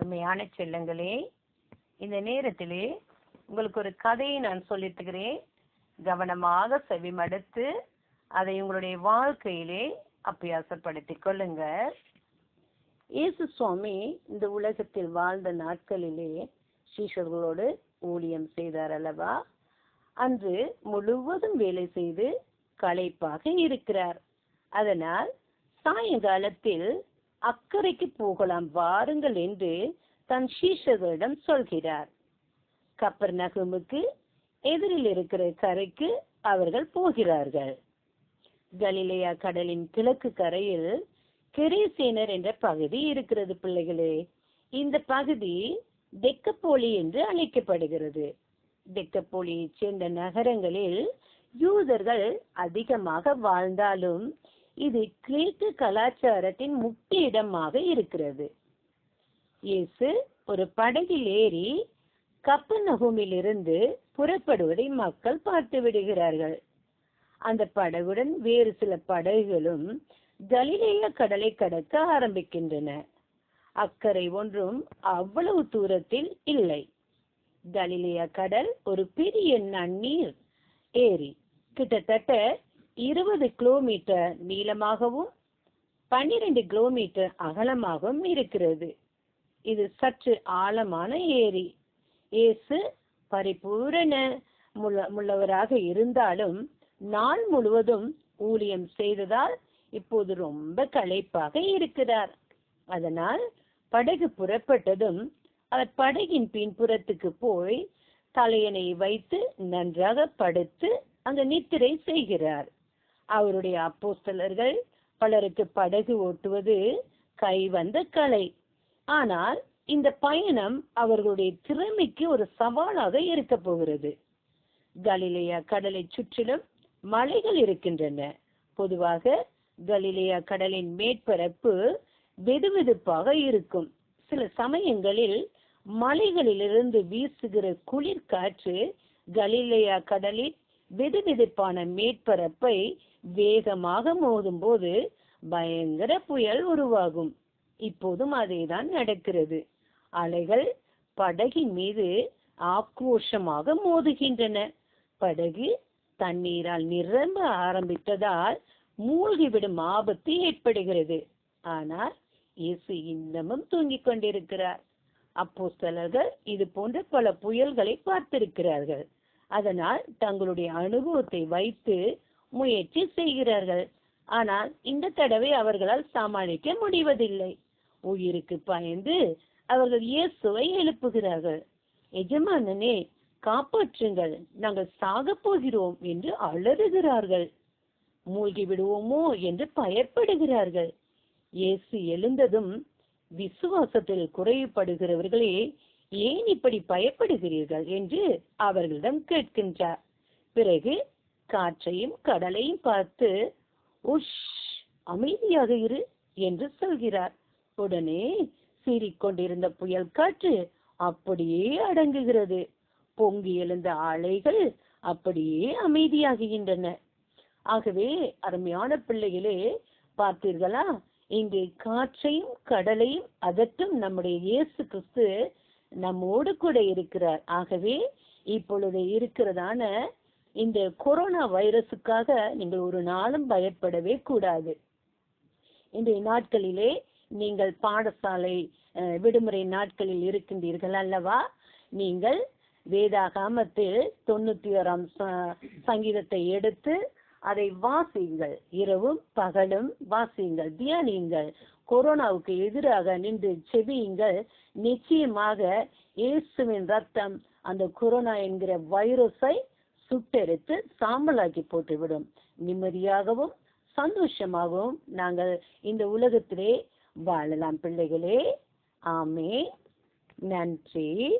அருமையான செல்லங்களே இந்த நேரத்திலே உங்களுக்கு ஒரு கதையை நான் சொல்லிட்டுகிறேன் கவனமாக செவிமடுத்து அதை உங்களுடைய வாழ்க்கையிலே அபியாசப்படுத்திக் கொள்ளுங்க இயேசு சுவாமி இந்த உலகத்தில் வாழ்ந்த நாட்களிலே சீஷர்களோடு ஊழியம் செய்தார் அல்லவா? அன்று முழுவதும் வேலை செய்து களைப்பாக இருக்கிறார். அதனால் சாயங்காலத்தில் அக்கறைக்கு போகலாம் வாருங்கள் என்று தன் சீஷர்களிடம் சொல்கிறார். கப்பர் நகமுக்கு எதிரில் இருக்கிற கரைக்கு அவர்கள் போகிறார்கள். கலிலேயா கடலின் கிழக்கு கரையில் கெரேசேனர் என்ற பகுதி இருக்கிறது பிள்ளைகளே. இந்த பகுதி தெக்கப்போலி என்று அழைக்கப்படுகிறது. தெக்கப்போலியைச் சேர்ந்த நகரங்களில் யூதர்கள் அதிகமாக வாழ்ந்தாலும் இது கிரேக்க கலாச்சாரத்தின் முக்கிய இடமாக இருக்கிறது. இயேசு ஒரு படகில் ஏறி கப்பநகுமிலிருந்து புறப்படுவதை மக்கள் பார்த்து விடுகிறார்கள். அந்த படகுடன் வேறு சில படகுகளும் கலிலேய கடலை கடக்க ஆரம்பிக்கின்றன. அக்கறை ஒன்றும் அவ்வளவு தூரத்தில் இல்லை. கலிலேய கடல் ஒரு பெரிய நன்னீர் ஏரி கிட்டத்தட்ட இருபது கிலோமீட்டர் நீளமாகவும் பன்னிரண்டு கிலோமீட்டர் அகலமாகவும் இருக்கிறது. இது சற்று ஆழமான ஏரி. இயேசு பரிபூரண முள்ளவராக இருந்தாலும் நாள் முழுவதும் ஊழியம் செய்ததால் இப்போது ரொம்ப களைப்பாக இருக்கிறார். அதனால் படகு புறப்பட்டதும் அவர் படகின் பின்புறத்துக்கு போய் தலையணை வைத்து நன்றாக படுத்து அங்கு நித்திரை செய்கிறார். அவருடைய அப்போஸ்தலர்கள் பலருக்கு படகு ஓட்டுவது கை வந்த கலை. ஆனால் இந்த பயணம் அவர்களுடைய திறமைக்கு ஒரு சவாலாக இருக்க போகிறது. கலிலேயா கடலை சுற்றிலும் மலைகள் இருக்கின்றன. பொதுவாக கலிலேயா கடலின் மேற்பரப்பு வெதுவெதுப்பாக இருக்கும். சில சமயங்களில் மலைகளிலிருந்து வீசுகிற குளிர் காற்று கலிலேயா கடலில் மேற்பரப்பை வேகமாக மோதும் போது பயங்கர புயல் உருவாகும். இப்போதும் அதேதான் நடக்கிறது. அலைகள் படகின் மீது ஆக்ரோஷமாக மோதுகின்றன. படகு தண்ணீரால் நிரம்ப ஆரம்பித்ததால் மூழ்கிவிடும் ஆபத்து ஏற்படுகிறது. ஆனால் இயேசு இன்னமும் தூங்கிக் கொண்டிருக்கிறார். அப்போஸ்தலர்கள் இது போன்ற பல புயல்களை பார்த்திருக்கிறார்கள். அதனால் தங்களுடைய அனுபவத்தை வைத்து முயற்சி செய்கிறார்கள். ஆனால் இந்த தடவை அவர்களால் சமாளிக்க முடிவதில்லை. உயிருக்கு பயந்து அவர்கள் இயேசுவை எழுப்புகிறார்கள். எஜமானனே காப்பாற்றுங்கள். நாங்கள் சாக போகிறோம் என்று அலறுகிறார்கள். மூழ்கி விடுவோமோ என்று பயப்படுகிறார்கள். இயேசு எழுந்ததும் விசுவாசத்தில் குறைபடுகிறவர்களே ஏன் இப்படி பயப்படுகிறீர்கள் என்று அவர்களிடம் கேட்கின்றார். பிறகு காற்றையும் கடலையும் பார்த்து உஷ் அமைதியாக இரு என்று சொல்கிறார். உடனே சீறிக்கொண்டிருந்த புயல் காற்று அப்படியே அடங்குகிறது. பொங்கி எழுந்த அலைகள் அப்படியே அமைதியாகுகின்றன ஆகவே அருமையான பிள்ளைகளே பார்த்தீர்களா? இங்கே காற்றையும் கடலையும் அதட்டும் நம்முடைய இயேசு கிறிஸ்து நம்மோடு கூட இருக்கிறார். ஆகவே இப்பொழுது இருக்கிறதான இந்த கொரோனா வைரஸுக்காக நீங்கள் ஒரு நாளும் பயப்படவே கூடாது. இன்றைய நாட்களிலே நீங்கள் பாடசாலை விடுமுறை நாட்களில் இருக்கின்றீர்கள் அல்லவா? நீங்கள் வேதாகாமத்தில் தொண்ணூத்தி ஓராம் சங்கீதத்தை எடுத்து அதை வாசியுங்கள். இரவும் பகலும் வாசியுங்கள். தியானியுங்கள். கொரோனாவுக்கு எதிராக நின்று செபியுங்கள். நிச்சயமாக இயேசுவின் ரத்தம் அந்த கொரோனா என்கிற வைரஸை சுட்டெடுத்து சாம்பலாக்கி போட்டுவிடும். நிம்மதியாகவும் சந்தோஷமாகவும் நாங்கள் இந்த உலகத்திலே வாழலாம் பிள்ளைகளே. ஆமே நன்றி.